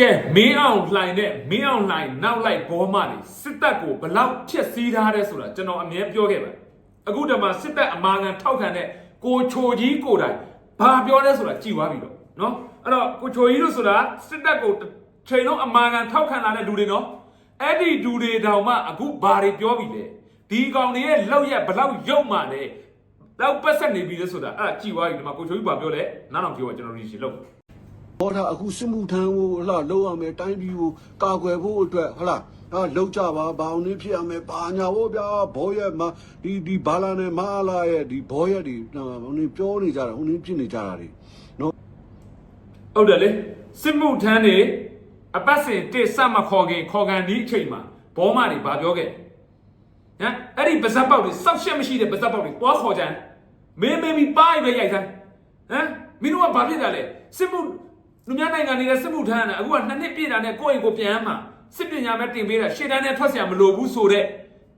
ကဲမင်းအောင်လှိုင်နဲ့မင်းအောင်လှိုင်နောက်လိုက်ဘောမတွေစစ်တပ်ကိုဘလောက်ဖြက်စီးထားတယ်ဆိုတာကျွန်တော်အမြဲပြောခဲ့ပါအခုတည်းမှာစစ်တပ်အမာခံထောက်ခံတဲ့ကိုချိုကြီးကိုတိုင်ဘာပြောလဲဆိုတာကြည်သွားပြီတော့နော်အဲ့တော့ကိုချိုကြီးတို့ဆိုတာစစ်တပ်ကိုချိန်လုံးအမာခံထောက်ခံလာတဲ့လူတွေနော်အဲ့ဒီလူတွေတောင်မှအခုဘာတွေပြောပြီလဲဒီကောင်တွေရဲ့လောက်ရက်ဘလောက်ရုပ်မှလဲလောက်ပတ်ဆက်နေပြီလဲဆိုတာအဲ့ဒါကြည်သွားပြီဒီမှာကိုချိုကြီးဘာပြောလဲနောက်တော့ပြောပါကျွန်တော်ရီရှင်းလို့ ဟောတာအခုစစ်မှုထမ်းဖို့ဟလာလောက်ရမယ်တိုင်းပြည်ကိုကာကွယ်ဖို့အတွက်ဟလာဟာလောက်ကြပါဘာအောင်နေဖြစ်ရမယ်ဘာညာဖို့ဗျာဘောရက်မှာဒီဒီဘာလာနဲ့မဟာလာရဲ့ဒီဘောရက်ဒီဟိုနေပြောနေကြတာဟိုနေဖြစ်နေကြတာတွေနော်ဟုတ်တယ်လေစစ်မှုထမ်းတွေအပတ်စဉ်တစ်ဆက်မခေါ်ခင်ခေါ်ကန်ဒီအချိန်မှာဘောမတွေဘာပြောခဲ့ဟမ်အဲ့ဒီပါဇက်ပေါက်တွေစောက်ရှက်မရှိတဲ့ပါဇက်ပေါက်တွေတွားခေါ်ကြမ်းမင်းမင်းပြီးပိုင်းပဲရိုက်စမ်းဟမ်မင်းတို့ကဘာဖြစ်တာလဲစစ်မှု လူများနိုင်ငံနေတဲ့စစ်မှုထမ်းတယ်အခုကနှစ်နှစ်ပြည့်တာနဲ့ကိုယ့်အိမ်ကိုပြန်မှာစစ်ပညာမဲ့တင်ပေးတာရှေ့တန်းနဲ့ထွက်เสียမလိုဘူးဆိုတဲ့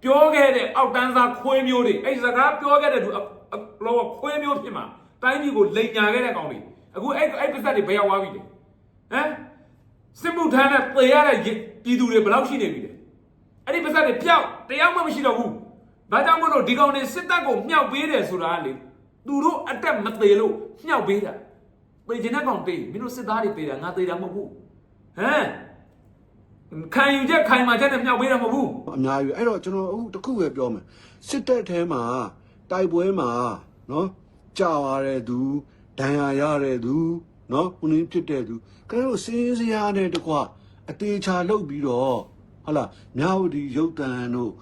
ပြောခဲ့တဲ့အောက်တန်းသားခွေးမျိုးတွေအဲ့ဒီစကားပြောခဲ့တဲ့သူအအလောကခွေးမျိုးဖြစ်မှာတိုင်းပြည်ကိုလိန်ညာခဲ့တဲ့ကောင်တွေအခုအဲ့အဲ့ပါဇက်တွေဘယ်ရောက်သွားပြီလဲ ဟမ်စစ်မှုထမ်းတဲ့သေရတဲ့ပြည်သူတွေဘယ်လောက်ရှိနေပြီလဲအဲ့ဒီပါစက်တွေပျောက်တရားမှမရှိတော့ဘူးဘာကြောင့်မလို့ဒီကောင်တွေစစ်တပ်ကိုမြှောက်ပေးတယ်ဆိုတာကလေသူတို့အတက်မသေးလို့မြှောက်ပေးတာ သေခြင်းတဲ့ကောင်သေးမင်းတို့စစ်သားတွေသေးတာငါသေးတာမဟုတ်ဘူးဟမ်ခံယူချက်ခိုင်မာချက်နဲ့မြှောက်ပေးတာမဟုတ်ဘူးအများကြီးပဲအဲ့တော့ကျွန်တော်အခုတစ်ခုပဲပြောမယ်စစ်တပ်ထဲမှာတိုက်ပွဲမှာနော်ကြာရတဲ့သူဒဏ်ရာရတဲ့သူနော်ဟိုနေဖြစ်တဲ့သူကဲတော့စင်းစရာနဲ့တကွအသေးချာလုပ်ပြီးတော့ဟုတ်လားမြဝတီရုပ်တံတို့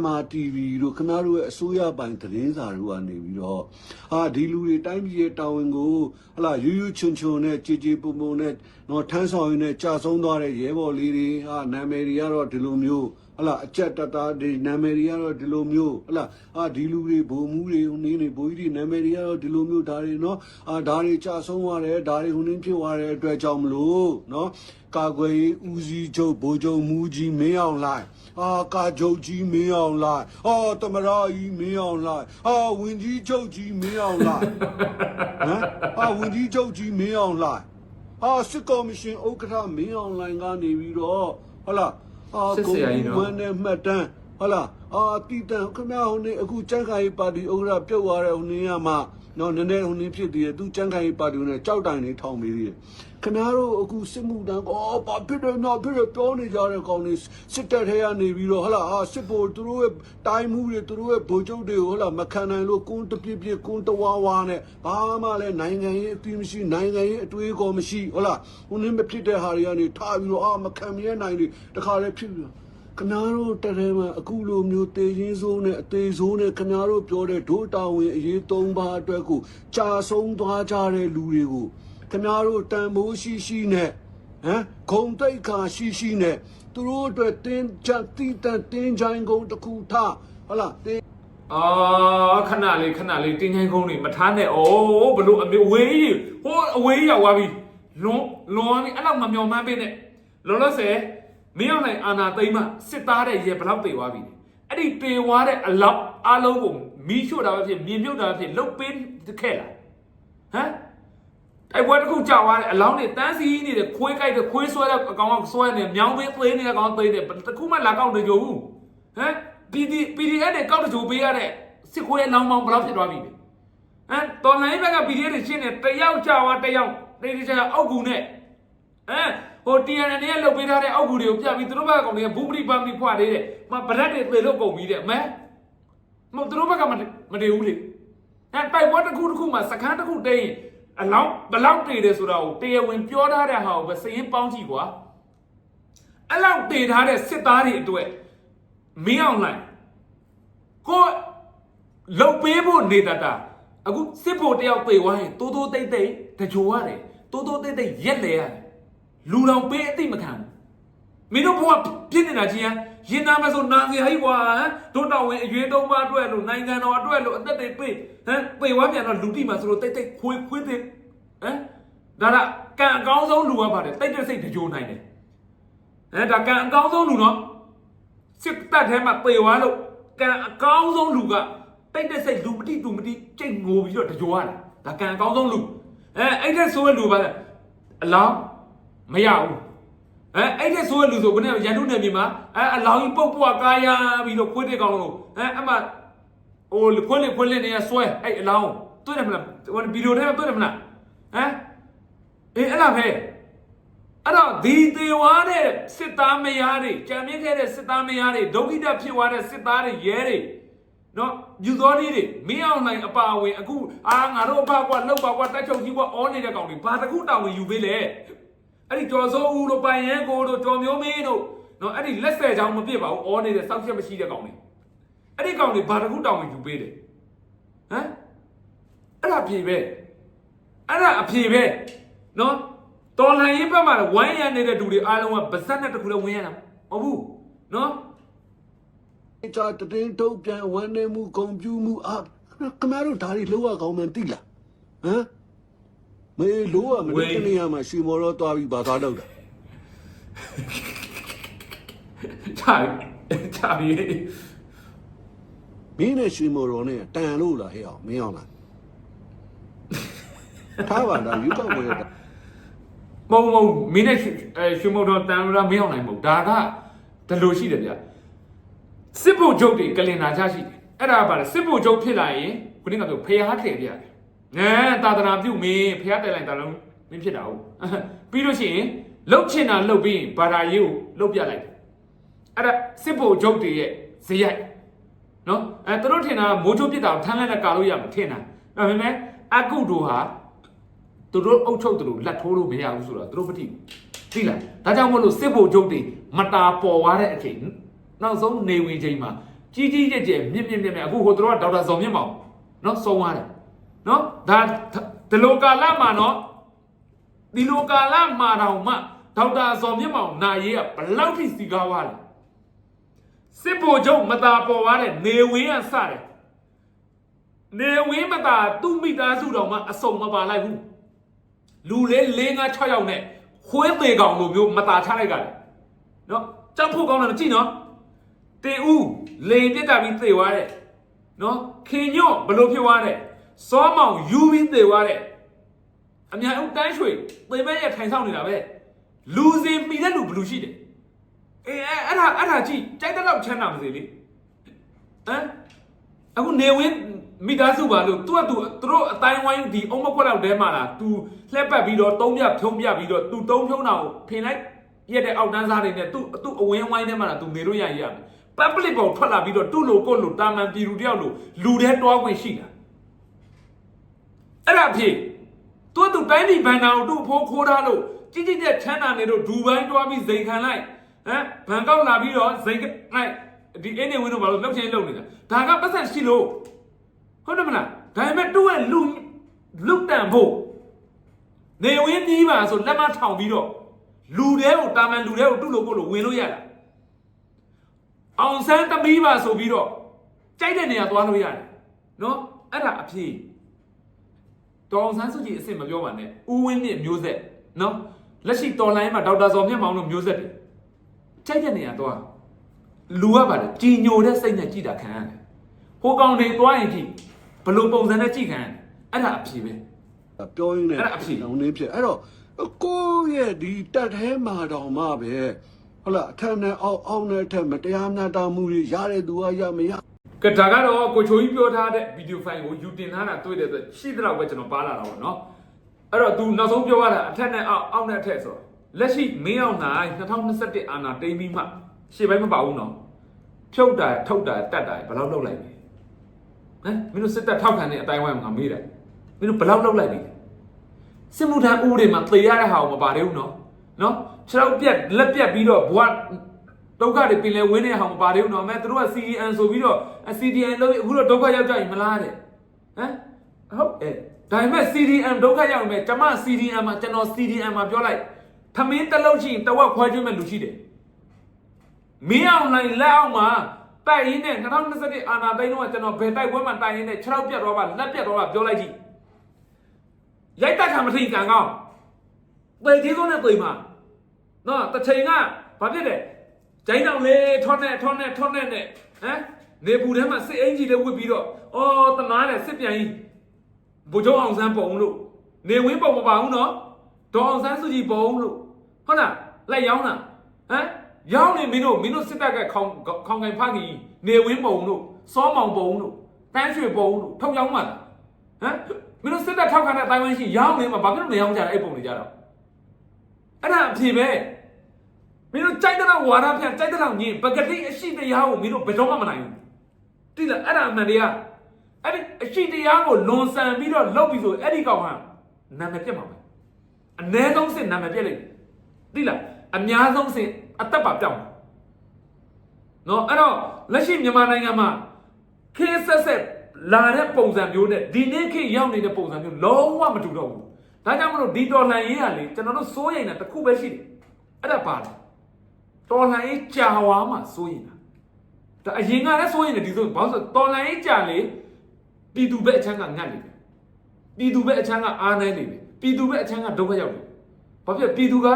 MRTV တို့ခင်ဗျားတို့ရဲ့အစိုးရပိုင်သတင်းစာတို့ကနေပြီးတော့ဟာဒီလူတွေတိုင်းပြည်ရဲ့တာဝန်ကိုဟလာယူယူချွန်ချွန်နဲ့ကြည်ကြည်ပုံပုံနဲ့တော့ထမ်းဆောင်ရင်းနဲ့ကြာဆုံးသွားတဲ့ရဲဘော်လေးတွေဟာနာမည်တွေကတော့ဒီလိုမျိုး ဟလာအကြက်တသားတွေနာမည်တွေကတော့ဒီလိုမျိုးဟလာအာဒီလူတွေဘုံမူတွေဟိုနေနေဘိုးကြီးတွေနာမည်တွေကတော့ဒီလိုမျိုးဒါတွေနော်အာဒါတွေကြာဆုံးသွားတယ်ဒါတွေဟိုနေဖြစ်သွားတဲ့အတွက်ကြောင့်မလို့နော်ကာကွယ်ရေးဦးစီးချုပ်ဗိုလ်ချုပ်မူကြီးမင်းအောင်လှိုင်အာကာချုပ်ကြီးမင်းအောင်လှိုင်ဟာတမရာကြီးမင်းအောင်လှိုင်ဟာဝင်ကြီးချုပ်ကြီးမင်းအောင်လှိုင်ဟမ်ဟာဝင်ကြီးချုပ်ကြီးမင်းအောင်လှိုင်ဟာစစ်ကော်မရှင်ဥက္ကဋ္ဌမင်းအောင်လှိုင်ကနေပြီးတော့ဟုတ်လား ဟာစစ်ဆရာကြီးနော်ဂုဏ်နဲ့မှတ်တမ်း ဟုတ်လားအာတီတန်ခင်ဗျားဟိုနေအခုចန်းခိုင်ပါတီဥက္ကဋ္ဌပြုတ်သွားတဲ့ဟိုနေရမှာနော်နည်းနည်းဟိုနေဖြစ်သေးတယ်သူចန်းခိုင်ပါတီကိုနဲ့ကြောက်တိုင်နေထောင်ပေးသေးတယ်ခင်ဗျားတို့အခုစစ်မှုတန်းအော်ဘာဖြစ်တယ်နော်ဖြစ်တယ်ပြောနေကြတဲ့ကောင်တွေစစ်တပ်ထဲကနေပြီးတော့ဟုတ်လားအာစစ်ဘိုလ်သူတို့ရဲ့တိုင်းမှုတွေသူတို့ရဲ့ဗိုလ်ချုပ်တွေကိုဟုတ်လားမခံနိုင်လို့ကုန်းတပြစ်ပြစ်ကုန်းတဝါဝါနဲ့ဘာမှလည်းနိုင်ငံရေးအသီးမရှိနိုင်ငံရေးအတွေးအခေါ်မရှိဟုတ်လားဟိုနေမဖြစ်တဲ့ဟာတွေကနေထားပြီးတော့အာမခံမြဲနိုင်တွေတခါလေဖြစ်ပြီးတော့ ခနာတို့တရဲမှာအခုလိုမျိုးတေရင်းစိုးနဲ့အသေးစိုးနဲ့ခနာတို့ပြောတဲ့ဒိုးတာဝန်အရေးသုံးပါးအတွက်ကိုကြာဆုံးသွားကြတဲ့လူတွေကိုခနာတို့တန်မိုးရှိရှိနဲ့ဟမ်ဂုံတိတ်ခါရှိရှိနဲ့သူတို့အတွက်တင်းချတိတန်တင်းချိုင်းကုန်တစ်ခုထားဟုတ်လားတင်းအာခဏလေးခဏလေးတင်းချိုင်းကုန်းတွေမထားနဲ့ဩဘလို့အမေဝေးကြီးဟိုအဝေးရောက်သွားပြီလွန်လွန်ပြီအဲ့လောက်မမျောမှန်းပေးနဲ့လောလောဆယ် မင်းအောင်နိုင်အာနာသိမ့်မှစစ်သားတဲ့ရေဘလောက်တေသွားပြီအဲ့ဒီတေသွားတဲ့အလောက်အလုံးကိုမီးရှို့တာပဲဖြစ်မြင်မြုပ်တာပဲဖြစ်လုတ်ပေးခဲ့လားဟမ်တိုက်ပွဲတစ်ခုကြောက်သွားတယ်အလောင်းတွေတန်းစီနေတဲ့ခွေးကြိုက်တဲ့ခွေးဆွဲတဲ့အကောင်ကဆွဲနေမြောင်းပေးသေးနေတဲ့ကောင်သေးတယ်တခုမှလာကောက်နေကြဘူးဟမ် PD PDF တွေကောက်တကြိုပေးရတဲ့စစ်ခွေးအလောင်းပေါင်းဘယ်လောက်ဖြစ်သွားပြီလဲဟမ်တော်လိုင်းဘက်က PDF တွေရှင်းနေတယောက်ကြောက်သွားတယောက်တေးတေးချာအောက်ကူနဲ့ဟမ် ဟို TNN နဲ့လှုပ်ပေးထားတဲ့အောက်ကူတွေကိုပြပြီးသူတို့ဘက်ကကောင်တွေကဘူးပရိပါမီဖွာသေးတယ်မဗရက်တွေသေလို့ကုန်ပြီတဲ့မဲမဟုတ်သူတို့ဘက်ကမမတည်ဘူးလေဟမ်ပိုက်ပွဲတစ်ခုတစ်ခုမှာစကန်းတစ်ခုတိတ်ရင်အလောင်းဘယ်လောက်တည်တယ်ဆိုတာကိုတရားဝင်ပြောထားတဲ့ဟာကိုပဲစရင်ပေါင်းကြည့်ကွာအဲ့လောက်တည်ထားတဲ့စစ်သားတွေအတွက်မင်းအောင်လိုက်ကိုလုတ်ပေးဖို့နေတတာအခုစစ်ဖို့တယောက်ပေသွားရင်တိုးတိုးတိတ်တိတ်တကြိုရတယ်တိုးတိုးတိတ်တိတ်ရက်လေရတယ် လူတော်ပေးအသိမခံဘူးမင်းတို့ဘဝပြင်းနေတာကြီးဟမ်ရင်သားမဆိုနာစီဟိုက်ကွာဟမ်တို့တော်ဝင်အရွေးတုံးပါအတွက်လို့နိုင်ငံတော်အတွက်လို့အသက်တွေပေးဟမ်ပေသွားပြန်တော့လူတိမှာဆိုလို့တိတ်တိတ်ခွေးခွေးတဲ့ဟမ်ဒါကကံအကောင်းဆုံးလူကပါတယ်တိတ်တဲ့စိတ်တကြိုနိုင်တယ်ဟမ်ဒါကံအကောင်းဆုံးလူနော်စစ်တပ်ထဲမှာပေသွားလို့ကံအကောင်းဆုံးလူကတိတ်တဲ့စိတ်လူမတိတူမတိကြိတ်ငိုပြီးတော့တကြွားတယ်ဒါကံအကောင်းဆုံးလူအဲအဲ့တဲ့ဆိုတဲ့လူပါလေအလောင်း မရဘူးဟအဲအဲ့ဒီဆိုးလူဆိုဘယ်နဲ့ရန်တုနယ်မြေမှာအဲအလောင်းကြီးပုတ်ပွားကားရပြီးတော့ခွေးတဲ့ကောင်လို့အဲအမှဟိုခွေးလေးခွေးလေးနေရဆွဲအဲ့အလောင်းတွေ့တယ်မလားဟိုဗီဒီယိုထဲမှာတွေ့တယ်မလားဟမ်အေးအဲ့လားပဲအဲ့တော့ဒီသေးဝါတဲ့စစ်သားမယားတွေကြံမြင့်ခဲ့တဲ့စစ်သားမယားတွေဒုက္ခိတဖြစ်သွားတဲ့စစ်သားတွေရဲတွေနော်ယူသောနည်းတွေမင်းအောင်နိုင်အပါအဝင်အခုအာငါတို့အဖကွာလောက်ပါကွာတက်ချုပ်ကြီးကွာအောနေတဲ့ကောင်တွေဘာတခုတောင်းဝင်ယူပေးလဲ အဲ့ဒီကျော်စိုးဦးတို့ပိုင်ရဲကိုတို့ကျော်မျိုးမင်းတို့နော်အဲ့ဒီလက်ဆယ်ချောင်းမပြစ်ပါဘူးအော်နေတဲ့စောက်ချက်မရှိတဲ့ကောင်တွေအဲ့ဒီကောင်တွေဘာတခုတောင်းဝင်ယူပေးတယ်ဟမ်အဲ့ဒါအဖြေပဲအဲ့ဒါအဖြေပဲနော်တော်လှန်ရေးဘက်မှာဝိုင်းရနေတဲ့လူတွေအားလုံးကဗဇက်နဲ့တခုလည်းဝင်ရတာမဟုတ်ဘူးနော်ကြတည်တုတ်ပြန်ဝမ်းနေမှုဂုံပြူမှုအာခမရတို့ဒါတွေလောရကောင်းမှန်သိလားဟမ် မေလောရမနေ့တနေ့မှာရွှေမော်တော့သွားပြီးဘာသာတော့တာချာချာပြီမင်းနဲ့ရွှေမော်တော်နဲ့တန်လို့လားဟဲ့အောင်မင်းအောင်လားထားပါလားယူတော့ဝယ်တာမဟုတ်မဟုတ်မင်းနဲ့ရွှေအဲရွှေမုံတော်တန်ရမင်းအောင်နိုင်မဟုတ်ဒါကဒီလိုရှိတယ်ဗျစစ်ဖို့ချုပ်တွေကလင်နာချရှိတယ်အဲ့ဒါကဘာလဲစစ်ဖို့ချုပ်ဖြစ်လာရင်ခုနကပြောဖျားထည့်ပြရတယ် ငန်းသာသနာပြုမင်းဖျားတယ်လိုက်တာလုံးမင်းဖြစ်တာဟုတ်ပြီးလို့ရှိရင်လှုပ်ချင်တာလှုပ်ပြီးဘာသာရေးကိုလှုပ်ပြလိုက်တယ်အဲ့ဒါစစ်ဖို့ချုပ်တွေရဲ့ဇေယိုက်နော်အဲသူတို့ထင်တာမိုးချိုးပြစ်တာကိုထမ်းလိုက်နဲ့ကာလို့ရမှာထင်တာဒါပေမဲ့အကုတို့ဟာသူတို့အုပ်ချုပ်သူတို့လက်ထိုးလို့မရဘူးဆိုတော့သူတို့မသိဘူးသိလားဒါကြောင့်မလို့စစ်ဖို့ချုပ်တွေမတာပေါ်သွားတဲ့အချိန်နောက်ဆုံးနေဝင်ချိန်မှာကြီးကြီးကျယ်ကျယ်မြင့်မြင့်မြင့်မြင့်အခုဟိုသူတို့ကဒေါက်တာဇော်မြင့်မောင်နော်ဆုံးသွားတယ် နော်ဒါဒီလိုကာလမှာနော်ဒီလိုကာလမှာတော့မှဒေါက်တာဇော်မြင့်မောင်နာရေးကဘလောက်ထိစီကားသွားလဲစစ်ဖို့ချုပ်မတာပေါ်သွားတဲ့နေဝင်ကစတယ်နေဝင်မတာသူ့မိသားစုတော်မှအစုံမပါလိုက်ဘူးလူလေး၄၅6ယောက်နဲ့ခွေးသေးကောင်လိုမျိုးမตาချလိုက်ကြတယ်နော်ကြောက်ဖို့ကောင်းတယ်မကြည့်နော်တင်ဦးလေပြစ်တာပြီးသေသွားတယ်နော်ခင်ညွန့်ဘလို့ဖြစ်သွားတယ် စောမောင်ယူပြီးသေသွားတယ်အများဦးတန်းရွှေသေမဲ့ရထိုင်ဆောင်နေတာပဲလူစင်မိတဲ့လူဘလူရှိတယ်အေးအဲ့အဲ့ဒါအဲ့ဒါကြည့်ကြိုက်တဲ့လောက်ချမ်းသာမစေလေဟမ်အခုနေဝင်းမိသားစုပါလို့ तू က तू သူတို့အတိုင်းဝိုင်းဒီအုံမခွက်လောက်တဲမှာလား तू လှက်ပတ်ပြီးတော့သုံးပြဖြုံးပြပြီးတော့ तू သုံးဖြုံးတာကိုဖင်လိုက်ရက်တဲ့အောက်တန်းစားတွေနဲ့ तू तू အဝင်းဝိုင်းထဲမှာလား तू နေလို့ရရရမယ် public ပေါ်ထွက်လာပြီးတော့သူ့လိုကိုယ့်လိုတာမန်ပြည်သူတယောက်လိုလူတဲ့တွားခွင့်ရှိတာ အဲ့ဒါဖြစ်သူသူတိုင်းပြည်ဘန်နာကိုသူ့ဖိုးခိုးထားလို့ကြီးကြီးတဲ့ချမ်းသာနေတော့ဒူဘိုင်းတွားပြီးဇိမ်ခံလိုက်ဟမ်ဘန်ကောက်လာပြီးတော့ဇိမ်လိုက်ဒီအင်းနေဝင်းတို့ဘာလို့လှုပ်ချင်လှုပ်နေတာဒါကပတ်သက်ရှိလို့ဟုတ်တယ်မလားဒါပေမဲ့သူ့ရဲ့လူလူတန်ဖို့နေဝင်းပြီးပါဆိုလက်မထောင်ပြီးတော့လူတဲ့ကိုတာမန်လူတဲ့ကိုသူ့လိုကိုယ့်လိုဝင်လို့ရတာအောင်ဆန်းသမီးပါဆိုပြီးတော့ကြိုက်တဲ့နေရာသွားလို့ရတယ်နော်အဲ့ဒါအဖြေ တော်အောင်ဆန်းစုကြည်အစ်စ်မပြောပါနဲ့ဦးဝင်းမြင့်မျိုးဆက်နော်လက်ရှိတော်လိုင်းမှာဒေါက်တာဇော်မြင့်မောင်တို့မျိုးဆက်တွေကြိုက်တဲ့နေရာသွားလူကပါလေကြည်ညိုတဲ့စိတ်နဲ့ကြည်တာခံရတယ်ဟိုကောင်တွေသွားရင်ကြည့်ဘလို့ပုံစံနဲ့ကြည်ခံရတယ်အဲ့ဒါအဖြေပဲပြောရင်းနဲ့အဲ့ဒါအဖြစ်လောင်းနေဖြစ်အဲ့တော့ကိုယ့်ရဲ့ဒီတက်ထဲမှာတောင်မှပဲဟုတ်လားအထက်နဲ့အောက်အောက်နဲ့အထက်မတရားမျှတမှုတွေရတဲ့သူကရမရ ကဒါကတော့ကိုချိုကြီးပြောထားတဲ့ဗီဒီယိုဖိုင်ကိုယူတင်ထားတာတွေ့တဲ့အတွက်ရှိတဲ့တော့ပဲကျွန်တော်ပါလာတာပေါ့နော်အဲ့တော့ तू နောက်ဆုံးပြောရတာအထက်နဲ့အောက်အောက်နဲ့အထက်ဆိုတော့လက်ရှိမင်းအောင်နိုင်2021အာနာတိမ့်ပြီးမှရှေ့ပိုင်းမပါဘူးနော်ဖြုတ်တာထုတ်တာတတ်တာဘယ်လောက်လောက်လိုက်လဲဟမ်မင်းတို့စစ်တပ်ထောက်ခံတဲ့အတိုင်းဝိုင်းမှာငါမေးတယ်မင်းတို့ဘယ်လောက်လောက်လိုက်လဲစစ်မှုထမ်းဦးတွေမှာသေရတဲ့ဟာကိုမပါသေးဘူးနော်နော်ခြေထောက်ပြက်လက်ပြက်ပြီးတော့ဘွား ဒုက္ခတွေပင်လဲဝင်းတဲ့ဟာမပါသေးဘူးနော်အမဲသူတို့က CDN ဆိုပြီးတော့ CDN လို့အခုတော့ဒုက္ခရောက်ကြရင်မလားတဲ့ဟမ်ဟုတ်အဲဒါပေမဲ့ CDN ဒုက္ခရောက်ရင်ကျမ CDN မှာကျွန်တော် CDN မှာပြောလိုက်သမင်းတစ်လုံးရှိရင်တဝက်ခွဲကျွေးမဲ့လူရှိတယ်မင်းအောင်လိုက်လက်အောင်မှာတိုက်ရင်းနဲ့2021အာနာသိန်းတော့ကျွန်တော်ဘယ်တိုက်ပွဲမှာတိုက်ရင်းနဲ့6ရောက်ပြတ်တော့ပါလက်ပြတ်တော့ပါပြောလိုက်ကြည့်ရိုက်တက်ခံမထိန်ကံကောင်းပေကြီးဆုံးနဲ့တွေ့မှာနော်တစ်ချိန်ကဘာဖြစ်တယ် ကျိုင်းတောင်လေးထွန်းနဲ့ထွန်းနဲ့ထွန်းနဲ့နဲ့ဟမ်နေပူထဲမှာစစ်အင်ကြီးလေးဝစ်ပြီးတော့အော်တနာနဲ့စစ်ပြန်ကြီးဗိုလ်ချုပ်အောင်ဆန်းပုံလို့နေဝင်းပုံမပါဘူးနော်ဒေါ်အောင်ဆန်းစုကြည်ပုံလို့ဟုတ်လားလက်ရောင်းတာဟမ်ရောင်းနေမင်းတို့မင်းတို့စစ်တပ်ကခေါင်ခေါင်ကင်ဖားကြီးနေဝင်းပုံတို့စောမောင်ပုံတို့တန်းရွှေပုံတို့ထုတ်ရောင်းမှာလားဟမ်မင်းတို့စစ်တပ်ထောက်ခံတဲ့အတိုင်းဝိုင်းရှိရောင်းနေမှာဘာဖြစ်လို့မရောင်းကြလဲအဲ့ပုံတွေကြတော့အဲ့ဒါအဖြေပဲ မင်းတို့ကြိုက်တဲ့ဝါဒဖြန့်ကြိုက်တဲ့ညင်ပကတိအရှိတရားကိုမင်းတို့ဘယ်တော့မှမနိုင်ဘူးတိလားအဲ့ဒါအမှန်တရားအဲ့ဒီအရှိတရားကိုလွန်ဆန်ပြီးတော့လောက်ပြီးဆိုအဲ့ဒီကောင်ကနာမည်ပြတ်မှာပဲအ ਨੇ ဆုံးစစ်နာမည်ပြတ်လိမ့်မယ်တိလားအများဆုံးစစ်အသက်ပါပြောင်းတယ်နော်အဲ့တော့လက်ရှိမြန်မာနိုင်ငံမှာခေတ်ဆက်ဆက်လာတဲ့ပုံစံမျိုးနဲ့ဒီနေ့ခေတ်ရောက်နေတဲ့ပုံစံမျိုးလုံးဝမတူတော့ဘူးဒါကြောင့်မလို့ဒီတော်လှန်ရေးကလေကျွန်တော်တို့စိုးရိမ်တာတစ်ခုပဲရှိတယ်အဲ့ဒါပါလေ တော်လှန်ရေးကြာဝါမှစိုးရိမ်တာဒါအရင်ကလည်းစိုးရိမ်တယ်ဒီဆိုဘာလို့ဆိုတော်လှန်ရေးကြာလေပြည်သူဘက်အချမ်းကငတ်နေတယ်ပြည်သူဘက်အချမ်းကအားနည်းနေတယ်ပြည်သူဘက်အချမ်းကဒုက္ခရောက်တယ်ဘာဖြစ်ပြည်သူက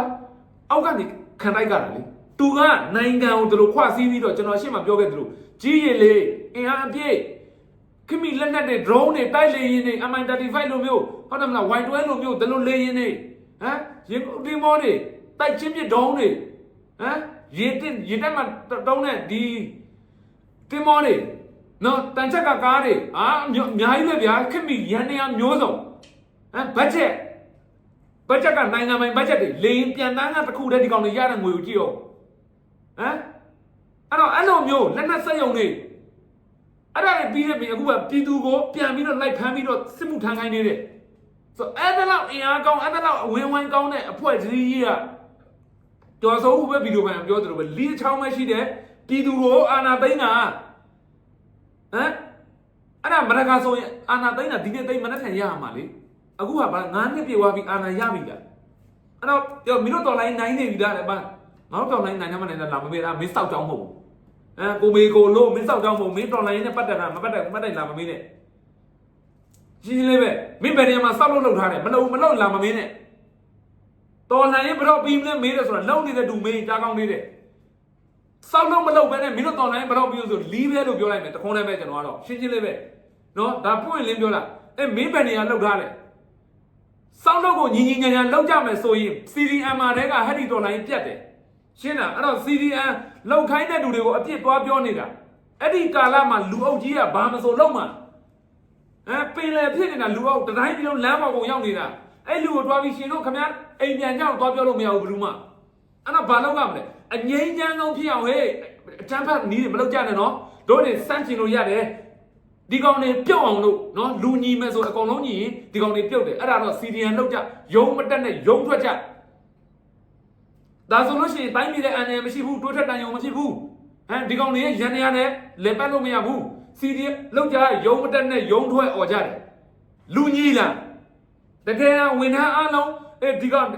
အောက်ကနေခံလိုက်ကြတာလေသူကနိုင်ငံကိုဒီလိုခွစည်းပြီးတော့ကျွန်တော်ရှေ့မှာပြောခဲ့သလိုကြီးရည်လေအင်အားအပြည့်ခမီလက်နက်တွေ drone တွေတိုက်လေရင်တွေ MI35 လိုမျိုးဟုတ်တယ်မလား Y12 လိုမျိုးဒီလိုလေရင်တွေဟမ်ရင်ဒီမောတွေတိုက်ချင်းပြ drone တွေဟမ် ရေတက်ရေတက်မှာတုံးတဲ့ဒီတင်မောတွေနော်တန်ချက်ကကားတွေအာအများအများကြီးပဲဗျာခမီရန်နေရမျိုးစုံဟမ်ဘတ်ဂျက်ဘတ်ဂျက်ကနိုင်ငံပိုင်ဘတ်ဂျက်တွေလေရင်ပြန်တန်းကတစ်ခုတည်းဒီကောင်တွေရတဲ့ငွေကိုကြည့်အောင်ဟမ်အဲ့တော့အဲ့လိုမျိုးလက်နက်စက်ရုံတွေအဲ့ဒါလည်းပြီးတဲ့ပြင်အခုကပြည်သူကိုပြန်ပြီးတော့လိုက်ဖမ်းပြီးတော့စစ်မှုထမ်းခိုင်းနေတယ်ဆိုတော့အဲ့ဒါလောက်အင်အားကောင်းအဲ့ဒါလောက်အဝင်းဝိုင်းကောင်းတဲ့အဖွဲ့အစည်းကြီး ကတော်စိုးဘူးပဲဗီဒီယိုပိုင်းပြောသလိုပဲလီးချောင်းပဲရှိတယ်ပြည်သူကိုအာဏာသိမ်းတာဟမ်အဲ့ဒါမရကဆိုရင်အာဏာသိမ်းတာဒီနေ့သိမ်းမနေ့ထန်ရရမှာလေအခုကဘာ9နှစ်ပြည့်သွားပြီအာဏာရပြီလားအဲ့တော့ပြောမင်းတို့တော်လိုင်းနိုင်နေပြီလားလေဘာငါတို့တော်လိုင်းနိုင်နေမှလည်းလာမမေးတာမင်းစောက်ကြောင်းမဟုတ်ဘူးအဲကိုမေကိုလို့မင်းစောက်ကြောင်းမို့မင်းတော်လိုင်းနဲ့ပတ်သက်တာမပတ်သက်မပတ်သက်လာမမင်းနဲ့ရှင်းရှင်းလေးပဲမင်းဘယ်နေရာမှာစောက်လို့လောက်ထားတယ်မလုံမလုံလာမမင်းနဲ့ တော်လိုင်းရင်ဘယ်တော့ပြီးမလဲမေးတယ်ဆိုတာလုံနေတဲ့ဒူမေးကြားကောင်းနေတယ်စောက်လို့မလုံပဲနဲ့မင်းတို့တော်လိုင်းဘယ်တော့ပြီးလို့ဆိုလီးပဲလို့ပြောလိုက်မယ်တခုံးလည်းပဲကျွန်တော်ကတော့ရှင်းရှင်းလေးပဲနော်ဒါပွင့်လင်းပြောလိုက်အဲမင်းဘယ်နေရာလောက်ထားတယ်စောက်လို့ကိုညီညီညာညာလောက်ကြမယ်ဆိုရင် CDM မှာတည်းကဟက်ဒီတော်လိုင်းပြတ်တယ်ရှင်းလားအဲ့တော့ CDN လောက်ခိုင်းတဲ့လူတွေကိုအပြစ်သွားပြောနေတာအဲ့ဒီကာလမှာလူအုပ်ကြီးကဘာမဆိုလုံးမှာအဲပင်လယ်ဖြစ်နေတာလူအုပ်တတိုင်းပြည်လုံးလမ်းပေါ်ကုန်ရောက်နေတာ အဲ့လူကိုတွားပြီးရှင်တို့ခမရအိမ်ပြန်ကြောက်သွားပြောလို့မရဘူးဘယ်သူမှအဲ့တော့ဘာလုပ်ရမလဲအငိမ့်ချမ်းဆုံးဖြစ်အောင်ဟေးအချမ်းဖတ်နီးတွေမလုပ်ကြနဲ့နော်တို့တွေစန့်ကျင်လို့ရတယ်ဒီကောင်တွေပြုတ်အောင်လို့နော်လူညီမဲ့ဆိုအကောင်လုံးညီရင်ဒီကောင်တွေပြုတ်တယ်အဲ့ဒါတော့ CDN လောက်ကြယုံမတက်နဲ့ယုံထွက်ကြဒါဆိုလို့ရှိရင်တိုင်းပြည်တဲ့အန်ရမရှိဘူးတိုးထက်တန်ရုံမရှိဘူးဟမ်ဒီကောင်တွေရန်နေရနဲ့လေပတ်လို့မရဘူးစီဒီလောက်ကြရုံမတက်နဲ့ရုံထွက်អော်ကြတယ်လူကြီးလား တကယ်ဝန်ထမ်းအလုံးအဲဒီကောင်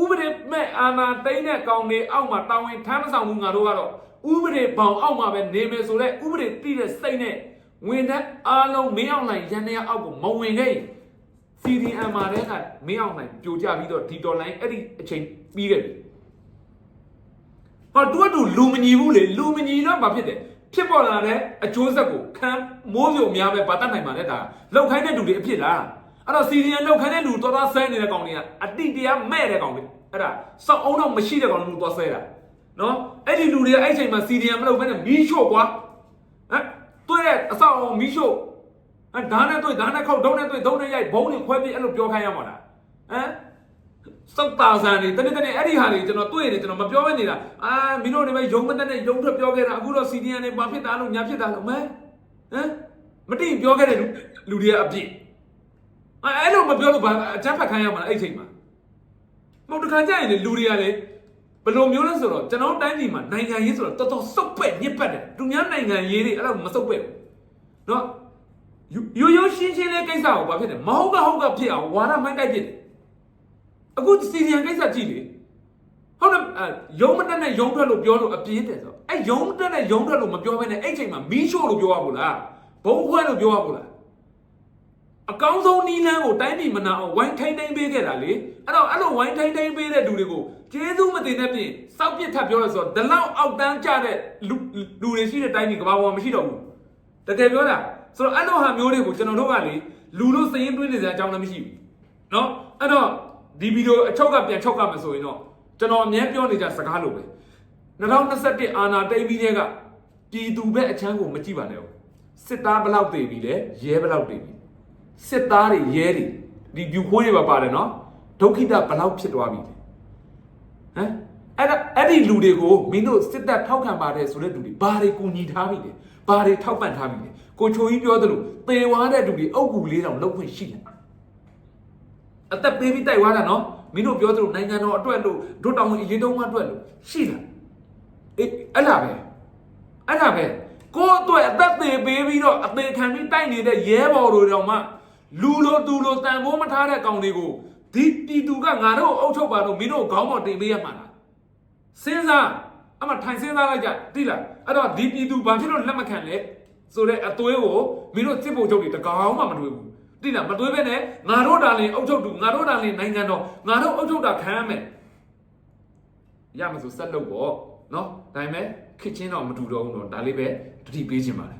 ဥပဒေမဲ့အာဏာသိမ်းတဲ့ကောင်တွေအောက်မှာတာဝန်ထမ်းမဆောင်ဘူးငါတို့ကတော့ဥပဒေဘောင်အောက်မှာပဲနေမယ်ဆိုတော့ဥပဒေတည်တဲ့စိတ်နဲ့ဝန်ထမ်းအလုံးမင်းအောင်နိုင်ရန်နေရအောက်ကိုမဝင်ခဲ့ CDM မှာတည်းကမင်းအောင်နိုင်ပြိုကျပြီးတော့ဒီတော်လိုင်းအဲ့ဒီအချိန်ပြီးခဲ့ပြီဟောတူကတူလူမညီဘူးလေလူမညီတော့ဘာဖြစ်တယ်ဖြစ်ပေါ်လာတဲ့အကျိုးဆက်ကိုခံမိုးပြုံများပဲဗာတတ်နိုင်ပါနဲ့ဒါလောက်ခိုင်းတဲ့လူတွေအဖြစ်လား အဲ့တော့စီရီယန်လောက်ခိုင်းတဲ့လူတော်တော်ဆဲနေတဲ့ကောင်တွေကအတိတရားမဲ့တဲ့ကောင်တွေအဲ့ဒါစောက်အောင်တော့မရှိတဲ့ကောင်လူတော်ဆဲတာနော်အဲ့ဒီလူတွေကအဲ့ချိန်မှာစီရီယန်မလုပ်ဘဲနဲ့မီးရှို့ကွာဟမ်တွေ့တဲ့အဆောက်အုံမီးရှို့အဲဓာတ်နဲ့တွေ့ဓာတ်နဲ့ခောက်ဒုံးနဲ့တွေ့ဒုံးနဲ့ရိုက်ဘုံနဲ့ခွဲပြီးအဲ့လိုပြောခိုင်းရမှာလားဟမ်စောက်တာဆန်နေတနေ့တနေ့အဲ့ဒီဟာတွေကျွန်တော်တွေ့နေကျွန်တော်မပြောဘဲနေတာအာမင်းတို့တွေပဲယုံမတက်နဲ့ယုံထွက်ပြောခဲ့တာအခုတော့ CDN တွေဘာဖြစ်တာလို့ညာဖြစ်တာလို့မဲဟမ်မတိပြောခဲ့တဲ့လူလူတွေကအပြစ် အဲအဲ့လိုမပြောလို့ဘာအချမ်းဖတ်ခိုင်းရမှာအဲ့ချိန်မှာမဟုတ်တခါကြရင်လေလူတွေကလေဘယ်လိုမျိုးလဲဆိုတော့ကျွန်တော်တိုင်းပြည်မှာနိုင်ငံရေးဆိုတော့တော်တော်စုပ်ပက်ညစ်ပတ်တယ်သူများနိုင်ငံရေးတွေအဲ့လိုမစုပ်ပက်ဘူးနော်ရိုးရိုးရှင်းရှင်းလေးကိစ္စကိုဘာဖြစ်တယ်မဟုတ်ကဟုတ်ကဖြစ်အောင်ဝါဒမိုင်းတိုက်ဖြစ်တယ်အခုစီရီယန်ကိစ္စကြည့်လေဟုတ်တယ်အဲယုံမတက်နဲ့ယုံထွက်လို့ပြောလို့အပြင်းတယ်ဆိုအဲယုံတက်နဲ့ယုံထွက်လို့မပြောဘဲနဲ့အဲ့ချိန်မှာမီးရှို့လို့ပြောရဘူးလားဘုံခွဲလို့ပြောရဘူးလား အကောင်းဆုံးနီးလန်းကိုတိုင်းပြည်မနာအောင်ဝိုင်းထိန်ထိန်ပေးခဲ့တာလေအဲ့တော့အဲ့လိုဝိုင်းထိန်ထိန်ပေးတဲ့လူတွေကိုကျေးဇူးမတင်တဲ့ပြင်စောက်ပစ်ထပ်ပြောလို့ဆိုတော့ဒီလောက်အောက်တန်းကြတဲ့လူလူတွေရှိတဲ့တိုင်းပြည်ကဘာပေါ်မှာမရှိတော့ဘူးတကယ်ပြောတာဆိုတော့အဲ့လိုဟာမျိုးတွေကိုကျွန်တော်တို့ကလေလူလို့စရင်တွင်းနေစရာအကြောင်းလည်းမရှိဘူး เนาะအဲ့တော့ဒီဗီဒီယိုအချုပ်ကပြန်ချုပ်ကမယ်ဆိုရင်တော့ ကျွန်တော်အမြဲပြောနေကြစကားလိုပဲ2021အာနာတိတ်ပြီးတဲ့ကပြည်သူဘက်အချမ်းကိုမကြည့်ပါနဲ့ဘူးစစ်သားဘလောက်တည်ပြီလဲရဲဘလောက်တည်ပြီ စစ်သားတွေရဲတွေဒီပြူခိုးတွေပါပါတယ်နော်ဒုက္ခိတဘလောက်ဖြစ်သွားပြီလဲဟမ်အဲ့ဒါအဲ့ဒီလူတွေကိုမင်းတို့စစ်တပ်ထောက်ခံပါတယ်ဆိုတဲ့လူတွေဘာတွေကူညီထားပြီလဲဘာတွေထောက်ပံ့ထားပြီလဲကိုချိုကြီးပြောသလိုသေဝါတဲ့လူတွေအုပ်ကူလေးတောင်လောက်ခွင့်ရှိတယ်အသက်ပေးပြီးတိုက်သွားတာနော်မင်းတို့ပြောသလိုနိုင်ငံတော်အတွက်လို့ဒုတောင်ဝင်အရင်တုန်းကအတွက်လို့ရှိလားအေးအဲ့လားပဲအဲ့လားပဲကိုယ့်အတွက်အသက်သေးပေးပြီးတော့အသေးခံပြီးတိုက်နေတဲ့ရဲဘော်တွေတောင်မှ လူလိုသူလိုတန်ဖိုးမထားတဲ့ကောင်တွေကိုဒီပြည်သူကငါတို့အုပ်ချုပ်ပါတော့မင်းတို့ခေါင်းပေါ်တင်ပေးရမှာလားစဉ်းစားအမထိုင်စဉ်းစားလိုက်ကြသိလားအဲ့တော့ဒီပြည်သူဘာဖြစ်လို့လက်မခံလဲဆိုတော့အသွေးကိုမင်းတို့စစ်ဖို့ချုပ်တွေတကောင်မှမတွေ့ဘူးတိလားမတွေးပဲနဲ့ငါတို့တာလင်အုပ်ချုပ်သူငါတို့တာလင်နိုင်ငံတော်ငါတို့အုပ်ချုပ်တာခံရမယ်ရမဆိုဆက်လုပ်ပေါ့နော်ဒါပေမဲ့ခစ်ချင်းတော့မတူတော့ဘူးတော့ဒါလေးပဲတတိပေးခြင်းပါလေ